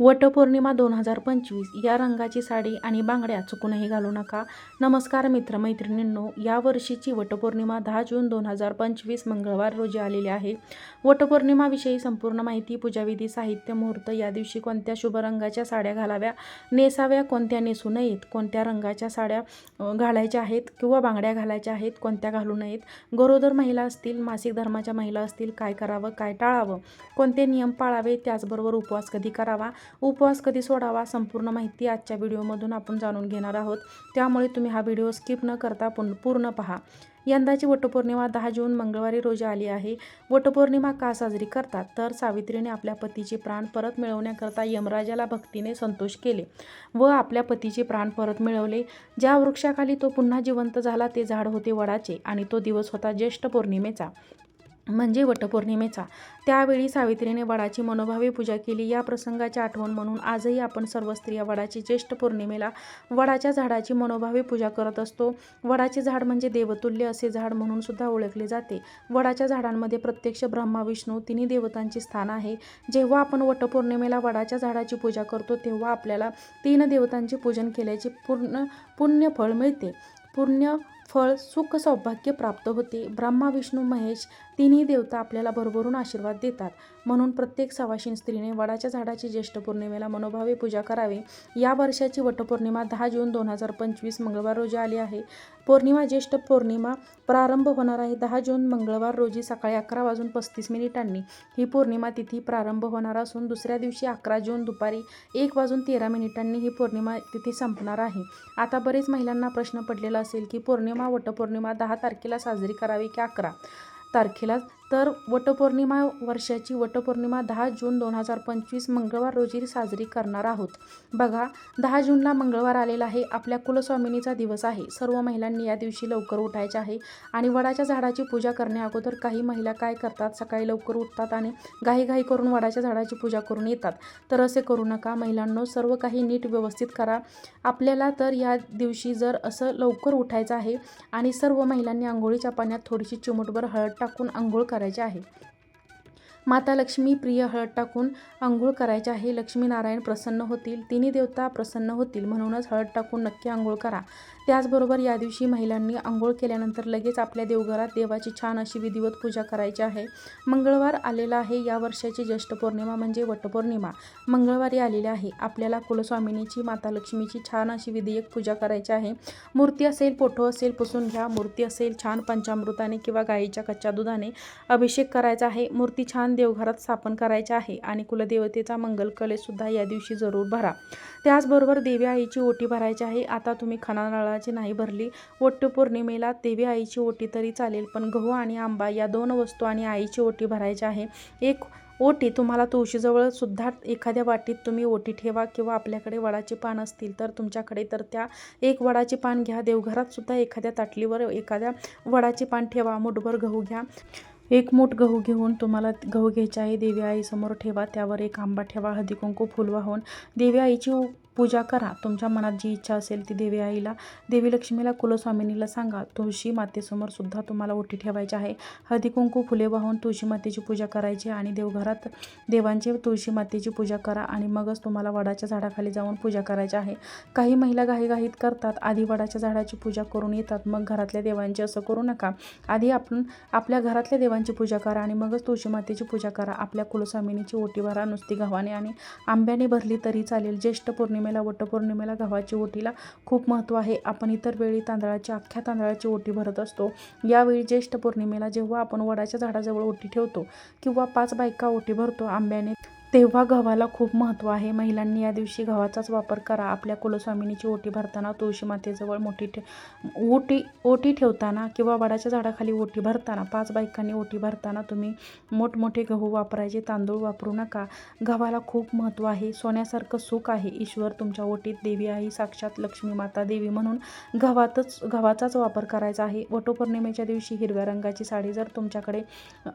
वटपौर्णिमा दोन हजार पंचवीस. या रंगाची साडी आणि बांगड्या चुकूनही घालू नका. नमस्कार मित्रमैत्रिणींनो या वर्षीची वटपौर्णिमा दहा जून दोन हजार पंचवीस मंगळवार रोजी आलेली आहे. वटपौर्णिमाविषयी संपूर्ण माहिती पूजाविधी साहित्य मुहूर्त या दिवशी कोणत्या शुभ रंगाच्या साड्या घालाव्या नेसाव्या कोणत्या नेसू नयेत कोणत्या रंगाच्या साड्या घालायच्या आहेत किंवा बांगड्या घालायच्या आहेत कोणत्या घालू नयेत गरोदर महिला असतील मासिक धर्माच्या महिला असतील काय करावं काय टाळावं कोणते नियम पाळावे त्याचबरोबर उपवास कधी करावा उपवास कधी सोडावा संपूर्ण माहिती आजच्या व्हिडिओमधून आपण जाणून घेणार आहोत. त्यामुळे तुम्ही हा व्हिडिओ स्किप न करता पूर्ण पूर्ण पहा. यंदाची वटपौर्णिमा दहा जून मंगळवारी रोजी आली आहे. वटपौर्णिमा का साजरी करतात? तर सावित्रीने आपल्या पतीचे प्राण परत मिळवण्याकरता यमराजाला भक्तीने संतोष केले व आपल्या पतीचे प्राण परत मिळवले. ज्या वृक्षाखाली तो पुन्हा जिवंत झाला ते झाड होते वडाचे आणि तो दिवस होता ज्येष्ठ पौर्णिमेचा. म्हणजे वटपौर्णिमेचा. त्यावेळी सावित्रीने वडाची मनोभावी पूजा केली. या प्रसंगाची आठवण म्हणून आजही आपण सर्व स्त्रिया वडाची ज्येष्ठ पौर्णिमेला वडाच्या झाडाची मनोभावी पूजा करत असतो. वडाचे झाड म्हणजे देवतुल्य असे झाड म्हणून सुद्धा ओळखले जाते. वडाच्या झाडांमध्ये प्रत्यक्ष ब्रह्मा विष्णू तिन्ही देवतांचे स्थान आहे. जेव्हा आपण वटपौर्णिमेला वडाच्या झाडाची पूजा करतो तेव्हा आपल्याला तीन देवतांचे पूजन केल्याचे पूर्ण पुण्य फळ मिळते. पुण्य फळ सुख सौभाग्य प्राप्त होते. ब्रह्मा विष्णू महेश तिन्ही देवता आपल्याला भरभरून आशीर्वाद देतात. म्हणून प्रत्येक सवाशीन स्त्रीने वडाच्या झाडाची ज्येष्ठ पौर्णिमेला मनोभावे पूजा करावी. या वर्षाची वटपौर्णिमा दहा जून दोन हजार पंचवीस मंगळवार रोजी आली आहे. पौर्णिमा ज्येष्ठ पौर्णिमा प्रारंभ होणार आहे दहा जून मंगळवार रोजी सकाळी अकरा वाजून पस्तीस मिनिटांनी. ही पौर्णिमा तिथी प्रारंभ होणार असून दुसऱ्या दिवशी अकरा जून दुपारी एक वाजून तेरा मिनिटांनी ही पौर्णिमा तिथी संपणार आहे. आता बरेच महिलांना प्रश्न पडलेला असेल की पौर्णिमा वटपौर्णिमा दहा तारखेला साजरी करावी की अकरा? तारखेला तर वटपौर्णिमा वर्षाची वटपौर्णिमा दहा जून दोन हजार पंचवीस मंगळवार रोजी साजरी करणार आहोत. बघा दहा जूनला मंगळवार आलेला आहे. आपल्या कुलस्वामिनीचा दिवस आहे. सर्व महिलांनी या दिवशी लवकर उठायचे आहे आणि वडाच्या झाडाची पूजा करण्या अगोदर काही महिला काय करतात? सकाळी लवकर उठतात आणि घाईघाई करून वडाच्या झाडाची पूजा करून येतात. तर असे करू नका. महिलांनो सर्व काही नीट व्यवस्थित करा. आपल्याला तर या दिवशी जर असं लवकर उठायचं आहे आणि सर्व महिलांनी आंघोळीच्या पाण्यात थोडीशी चिमूटभर हळद टाकून आंघोळ करा करायचे आहे. माता लक्ष्मी प्रिय हळद टाकून आंघोळ करायचे आहे. लक्ष्मीनारायण प्रसन्न होतील. तिन्ही देवता प्रसन्न होतील. म्हणूनच हळद टाकून नक्की आंघोळ करा. त्याचबरोबर या दिवशी महिलांनी आंघोळ केल्यानंतर लगेच आपल्या देवघरात देवाची छान अशी विधिवत पूजा करायची आहे. मंगळवार आलेला आहे. या वर्षाची ज्येष्ठ पौर्णिमा म्हणजे वटपौर्णिमा. मंगळवारी आलेली आहे. आपल्याला कुलस्वामिनीची माता लक्ष्मीची छान अशी विधियक पूजा करायची आहे. मूर्ती असेल पोठो असेल पुसून घ्या. मूर्ती असेल छान पंचामृताने किंवा गाईच्या कच्च्या दुधाने अभिषेक करायचा आहे. मूर्ती छान देवघरात स्थापन करायचे आहे आणि कुलदेवतेचा मंगल कलेसुद्धा या दिवशी जरूर भरा. त्याचबरोबर देवी आईची ओटी भरायची आहे. आता तुम्ही खणानारळाची नाही भरली वटपौर्णिमेला देवी आईची ओटी तरी चालेल पण गहू आणि आंबा या दोन वस्तू आणि आईची ओटी भरायची आहे. एक ओटी तुम्हाला तुळशीजवळ सुद्धा एखाद्या वाटीत तुम्ही ओटी ठेवा किंवा आपल्याकडे वडाचे पान असतील तर तुमच्याकडे तर त्या एक वडाचे पान घ्या. देवघरात सुद्धा एखाद्या ताटलीवर एखाद्या वडाचे पान ठेवा. मुठभर गहू घ्या. एक मूठ गहू घेऊन तुम्हाला गहू घ्यायचे आहे. देवी आईसमोर ठेवा. त्यावर एक आंबा ठेवा. हळदी कुंकू फुल देवी आईची पूजा करा. तुमच्या मनात जी इच्छा असेल ती देवी आईला देवी लक्ष्मीला कुलस्वामिनीला सांगा. तुळशी मातेसमोर सुद्धा तुम्हाला ओटी ठेवायची आहे. हळदी कुंकू फुले वाहून तुळशी मातेची पूजा करायची आणि देवघरात देवांची तुळशी मातेची पूजा करा आणि मगच तुम्हाला वडाच्या झाडाखाली जाऊन पूजा करायची आहे. काही महिला घाईघाईत करतात. आधी वडाच्या झाडाची पूजा करून येतात. मग घरातल्या देवांची असं करू नका. आधी आपण आपल्या घरातल्या देवांची पूजा करा आणि मगच तुळशी मातेची पूजा करा. आपल्या कुलस्वामिनीची ओटी भरा नुसती गव्हाने आणि आंब्याने भरली तरी चालेल. ज्येष्ठ पौर्णिमेला वटपौर्णिमेला गव्हाची ओटीला खूप महत्त्व आहे. आपण इतर वेळी तांदळाची अख्ख्या तांदळाची ओटी भरत असतो. यावेळी ज्येष्ठ पौर्णिमेला जेव्हा आपण वडाच्या झाडाजवळ ओटी ठेवतो किंवा पाच बायका ओटी भरतो आंब्याने तेव्हा गव्हाला खूप महत्त्व आहे. महिलांनी या दिवशी गव्हाचाच वापर करा. आपल्या कुलस्वामिनीची ओटी भरताना तुळशी मातेजवळ मोठी ठे ओटी ओटी ठेवताना किंवा वडाच्या झाडाखाली ओटी भरताना पाच बायकांनी ओटी भरताना तुम्ही मोठमोठे गहू वापरायचे तांदूळ वापरू नका. गव्हाला खूप महत्त्व आहे. सोन्यासारखं सुख आहे. ईश्वर तुमच्या ओटीत देवी आई साक्षात लक्ष्मी माता देवी म्हणून गव्हातच गव्हाचाच वापर करायचा आहे. वटपौर्णिमेच्या दिवशी हिरव्या रंगाची साडी जर तुमच्याकडे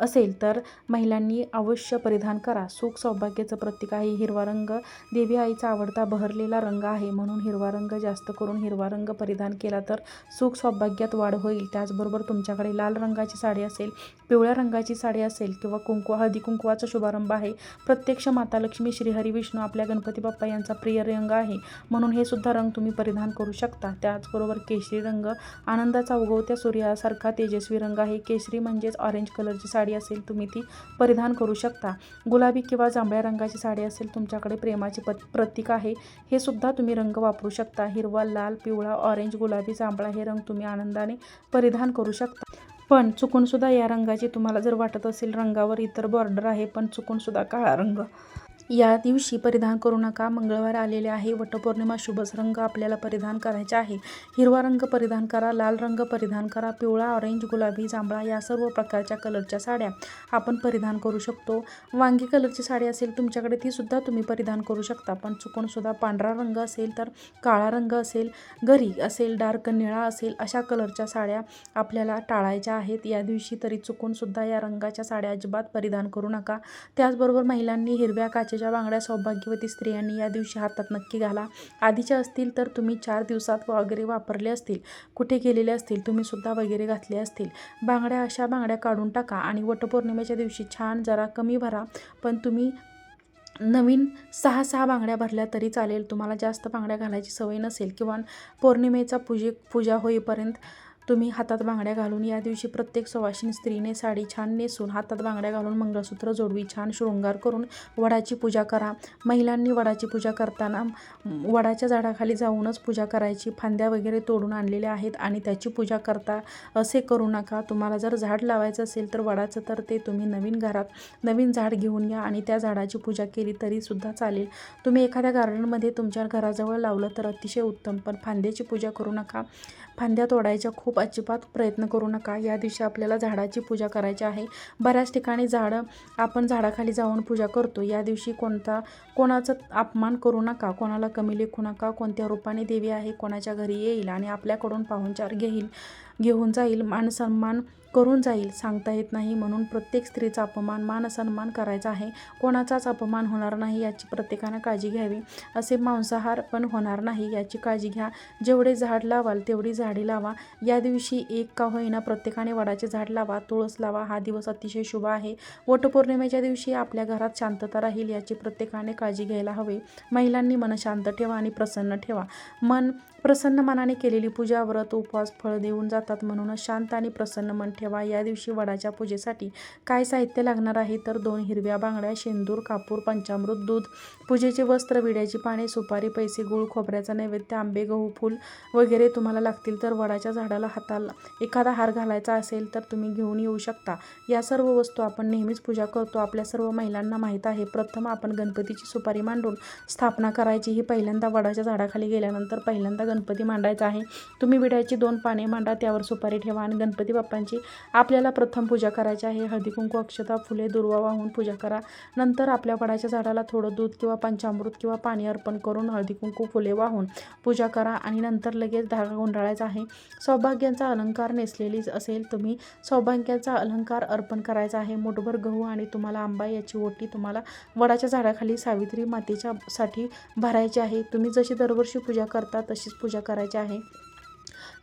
असेल तर महिलांनी अवश्य परिधान करा. सुख सौभाग्य सौभाग्याचं प्रतीक आहे. हिरवा रंग देवी आईचा आवडता बहरलेला रंग आहे. म्हणून हिरवा रंग जास्त करून हिरवा रंग परिधान केला तर सुख सौभाग्यात वाढ होईल. त्याचबरोबर तुमच्याकडे लाल रंगाची साडी असेल पिवळ्या रंगाची साडी असेल किंवा कुंकू हळदी कुंकवाचा शुभारंभ आहे. प्रत्यक्ष माता लक्ष्मी श्रीहरी विष्णू आपल्या गणपती बाप्पा यांचा प्रिय रंग आहे. म्हणून हे सुद्धा रंग तुम्ही परिधान करू शकता. त्याचबरोबर केशरी रंग आनंदाचा उगवत्या सूर्यासारखा तेजस्वी रंग आहे. केशरी म्हणजेच ऑरेंज कलरची साडी असेल तुम्ही ती परिधान करू शकता. गुलाबी किंवा जांभळ्या रंगाची साडी असेल तुमच्याकडे प्रेमाचे प प्रतीक आहे. हे सुद्धा तुम्ही रंग वापरू शकता. हिरवा लाल पिवळा ऑरेंज गुलाबी जांभळा हे रंग तुम्ही आनंदाने परिधान करू शकता. पण चुकूनसुद्धा या रंगाची तुम्हाला जर वाटत असेल रंगावर इतर बॉर्डर आहे पण चुकूनसुद्धा काळा रंग. या दिवशी परिधान करू नका. मंगळवार आलेले आहे. वटपौर्णिमा शुभच रंग आपल्याला परिधान करायचे आहे. हिरवा रंग परिधान करा लाल रंग परिधान करा पिवळा ऑरेंज गुलाबी जांभळा या सर्व प्रकारच्या कलरच्या साड्या आपण परिधान करू शकतो. वांगी कलरची साडी असेल तुमच्याकडे ती सुद्धा तुम्ही परिधान करू शकता. पण चुकून सुद्धा पांढरा रंग असेल तर काळा रंग असेल गरी असेल डार्क निळा असेल अशा कलरच्या साड्या आपल्याला टाळायच्या आहेत. या दिवशी तरी चुकून सुद्धा या रंगाच्या साड्या अजिबात परिधान करू नका. त्याचबरोबर महिलांनी हिरव्या काचेच्या बांगड्या सौभाग्यवती स्त्रियांनी या दिवशी हातात नक्की घाला. आधीच्या असतील तर तुम्ही चार दिवसात वगैरे वापरले असतील. कुठे गेलेले असतील तुम्ही सुद्धा वगैरे घातले असतील. बांगड्या अशा बांगड्या काढून टाका आणि वटपौर्णिमेच्या दिवशी छान जरा कमी भरा पण तुम्ही नवीन सहा सहा बांगड्या भरल्या तरी चालेल. तुम्हाला जास्त बांगड्या घालायची सवय नसेल किंवा पौर्णिमेचा पूजे पूजा होईपर्यंत तुम्ही हातात बांगड्या घालून या दिवशी प्रत्येक सवाशीन स्त्रीने साडी छान नेसून हातात बांगड्या घालून मंगळसूत्र जोडवी छान शृंगार करून वडाची पूजा करा. महिलांनी वडाची पूजा करताना वडाच्या झाडाखाली जाऊनच पूजा करायची. फांद्या वगैरे तोडून आणलेल्या आहेत आणि त्याची पूजा करता असे करू नका. तुम्हाला जर झाड लावायचं असेल तर वडाचं तर ते तुम्ही नवीन घरात नवीन झाड घेऊन या आणि त्या झाडाची पूजा केली तरीसुद्धा चालेल. तुम्ही एखाद्या गार्डनमध्ये तुमच्या घराजवळ लावलं तर अतिशय उत्तम पण फांद्याची पूजा करू नका. फांद्या तोडायच्या खूप अजिबात प्रयत्न करू नका. या दिवशी आपल्याला झाडाची पूजा करायची आहे. बऱ्याच ठिकाणी झाडं आपण झाडाखाली जाऊन पूजा करतो. या दिवशी कोणता कोणाचा अपमान करू नका. कोणाला कमी लेखू नका. कोणत्या रूपाने देवी आहे कोणाच्या घरी येईल आणि आपल्याकडून पाहुणचार घेईल घेऊन जाईल. मान सन्मान करून जाईल सांगता येत नाही म्हणून प्रत्येक स्त्रीचा अपमान मान सन्मान करायचा आहे. कोणाचाच अपमान होणार नाही याची प्रत्येकानं काळजी घ्यावी. असे मांसाहार पण होणार नाही याची काळजी घ्या. जेवढे झाड लावाल तेवढी झाडे लावा. या दिवशी एक का होईना प्रत्येकाने वडाचे झाड लावा तुळस लावा. हा दिवस अतिशय शुभ आहे. वटपौर्णिमेच्या दिवशी आपल्या घरात शांतता राहील याची प्रत्येकाने काळजी घ्यायला हवी. महिलांनी मन शांत ठेवा आणि प्रसन्न ठेवा. मन प्रसन्न मनाने केलेली पूजा व्रत उपवास फळ देऊन जातात म्हणूनच शांत आणि प्रसन्न मन ठेवा. या दिवशी वडाच्या पूजेसाठी काय साहित्य लागणार आहे? तर दोन हिरव्या बांगड्या शेंदूर कापूर पंचामृत दूध पूजेचे वस्त्र विड्याची पाने सुपारी पैसे गूळ खोबऱ्याचा नैवेद्य आंबे गहू फूल वगैरे तुम्हाला लागतील. तर वडाच्या झाडाला हाताला एखादा हार घालायचा असेल तर तुम्ही घेऊन येऊ शकता. या सर्व वस्तू आपण नेहमीच पूजा करतो. आपल्या सर्व महिलांना माहीत आहे. प्रथम आपण गणपतीची सुपारी मांडून स्थापना करायची. ही पहिल्यांदा वडाच्या झाडाखाली गेल्यानंतर पहिल्यांदा गणपती मांडायचा आहे. तुम्ही विड्याची दोन पाने मांडा त्यावर सुपारी ठेवा आणि गणपती बाप्पांची आपल्याला प्रथम पूजा करायची आहे. हळदी कुंकू अक्षता फुले दुर्वा वाहून पूजा करा. नंतर आपल्या वडाच्या झाडाला थोडं दूध किंवा पंचामृत किंवा पाणी अर्पण करून हळदी कुंकू फुले वाहून पूजा करा आणि नंतर लगेच धागा गुंडाळायचा आहे. सौभाग्याचा अलंकार नेसलेलीच असेल तुम्ही सौभाग्याचा अलंकार अर्पण करायचा आहे. मोठभर गहू आणि तुम्हाला आंबा याची ओटी तुम्हाला वडाच्या झाडाखाली सावित्री मातेच्या साठी भरायची आहे. तुम्ही जशी दरवर्षी पूजा करता तशीच पूजा करायची आहे.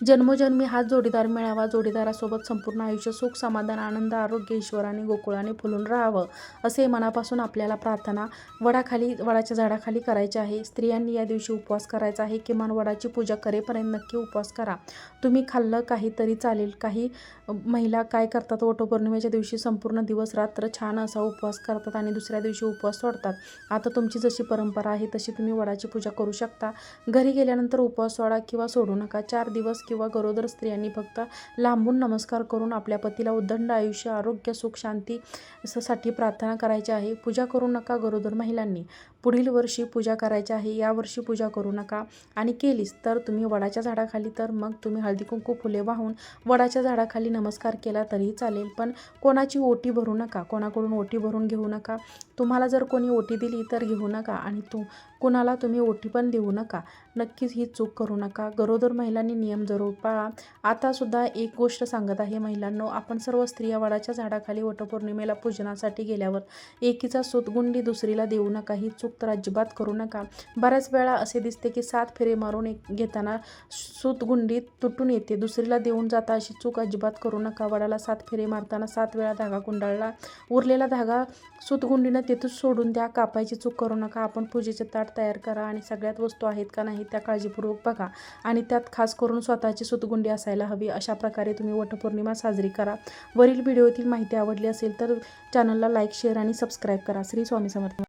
जन्मोजन्मी हाच जोडीदार मिळावा. जोडीदारासोबत संपूर्ण आयुष्य सुख समाधान आनंद आरोग्य ईश्वराने गोकुळाने फुलून राहावं असे मनापासून आपल्याला प्रार्थना वडाखाली वडाच्या झाडाखाली करायची आहे. स्त्रियांनी या दिवशी उपवास करायचा आहे. किमान वडाची पूजा करेपर्यंत नक्की उपवास करा. तुम्ही खाल्लं काहीतरी चालेल. काही महिला काय करतात? वटपौर्णिमेच्या दिवशी संपूर्ण दिवस रात्र छान असा उपवास करतात आणि दुसऱ्या दिवशी उपवास सोडतात. आता तुमची जशी परंपरा आहे तशी तुम्ही वडाची पूजा करू शकता. घरी गेल्यानंतर उपवास सोडा किंवा सोडू नका. चार दिवस किंवा गरोदर स्त्रियांनी फक्त लांबून नमस्कार करून आपल्या पतीला उद्दंड आयुष्य आरोग्य सुख शांती साठी प्रार्थना करायची आहे. पूजा करू नका गरोदर महिलांनी. पुढील वर्षी पूजा करायची आहे यावर्षी पूजा करू नका. आणि केलीस तर तुम्ही वडाच्या झाडाखाली तर मग तुम्ही हळदी कुंकू फुले वाहून वडाच्या झाडाखाली नमस्कार केला तरीही चालेल. पण कोणाची ओटी भरू नका कोणाकडून ओटी भरून घेऊ नका. तुम्हाला जर कोणी ओटी दिली तर घेऊ नका आणि तू कुणाला तुम्ही ओटी पण देऊ नका. नक्कीच ही चूक करू नका. गरोदर महिलांनी नियम जरूर पाळा. आतासुद्धा एक गोष्ट सांगत आहे महिलांनो आपण सर्व स्त्रिया वडाच्या झाडाखाली वटपौर्णिमेला पूजनासाठी गेल्यावर एकीचा सुतगुंडी दुसरीला देऊ नका. ही चूक चूक तर अजिबात करू नका. बऱ्याच वेळा असे दिसते की सात फेरे मारून एक घेताना सुतगुंडी तुटून येते. दुसरीला देऊन जाता अशी चूक अजिबात करू नका. वडाला सात फेरे मारताना सात वेळा धागा गुंडाळला. उरलेला धागा सुतगुंडीनं तेथून सोडून द्या. कापायची चूक करू नका. आपण पूजेचे ताट तयार करा आणि सगळ्यात वस्तू आहेत का नाही त्या काळजीपूर्वक बघा आणि त्यात खास करून स्वतःची सुतगुंडी असायला हवी. अशा प्रकारे तुम्ही वटपौर्णिमा साजरी करा. वरील व्हिडिओतील माहिती आवडली असेल तर चॅनलला लाईक शेअर आणि सबस्क्राईब करा. श्री स्वामी समर्थ.